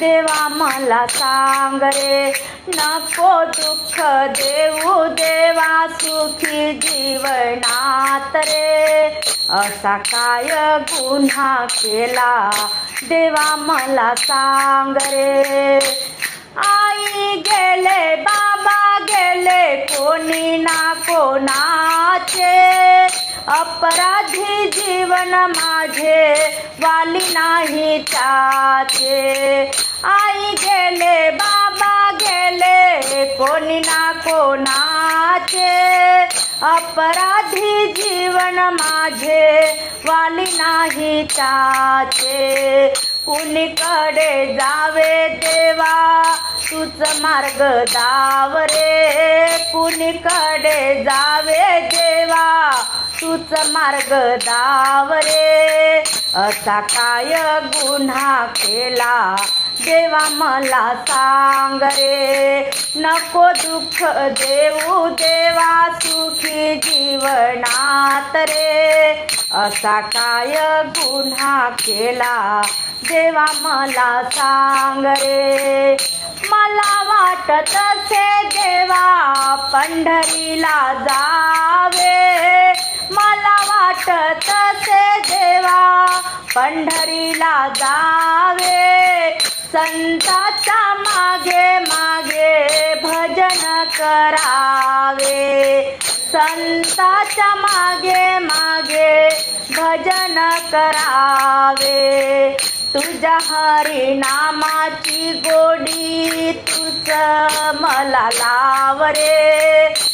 देवा मला सांग रे नको दुःख देऊ देवा सुखी जीवनात रे. असा काय गुन्हा केला? देवा मला सांग रे. आई गेले बाबा गेले कोणी ना कोणाचे. अपराधी जीवन माझे वाली नाही त्याचे. आई गेले बाबा गेले कोणी ना कोणाचे. अपराधी जीवन माझे वाली नाही त्याचे. कुणीकडे जावे देवा तूच मार्ग दाव रे. कुणीकडे जावे देवा तूच मार्ग दाव रे असा काय गुन्हा केला? देवा मला सांग रे. नको दुःख देऊ देवा सुखी जीवनात रे. असा काय गुन्हा केला? देवा मला सांग रे. मला वाटत असे देवा पंढरीला जावे. पंढरीला जावे. संताच्या मागे मागे भजन करावे. संताच्या मागे मागे भजन करावे. तुझ्या हरिनामाची गोडी तुझ मला लाव रे.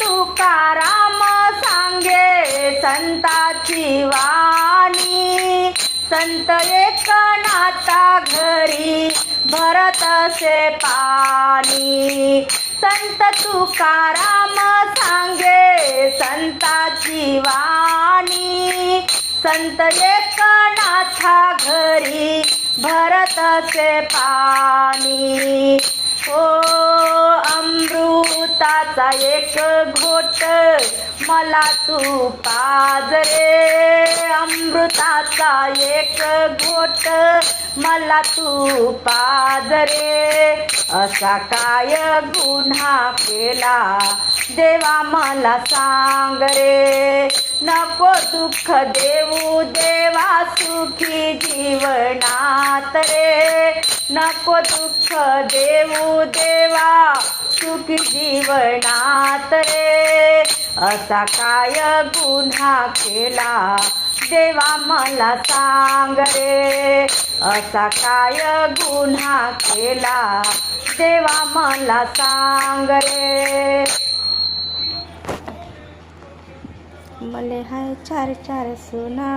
तुकाराम सांगे संताची वाणी. संत एकनाथा घरी भरत असे पाणी. संत तुकाराम सांगे संताची वाणी. संत एकनाथा घरी भरत असे पाणी. ओ अमृताचा एक घोट मला तू पाज रे. अमृताचा एक घोट मला तू पाज रे. असा काय गुन्हा केला देवा मला सांग रे. नको दुःख देऊ देवा सुखी जीवनात रे. नको दुःख देऊ देवा सुखी जीवनात रे. असा काय गुन्हा केला? देवा मला सांग रे. असा काय गुन्हा केला? देवा मला सांग रे. मले हाय चार चार सुना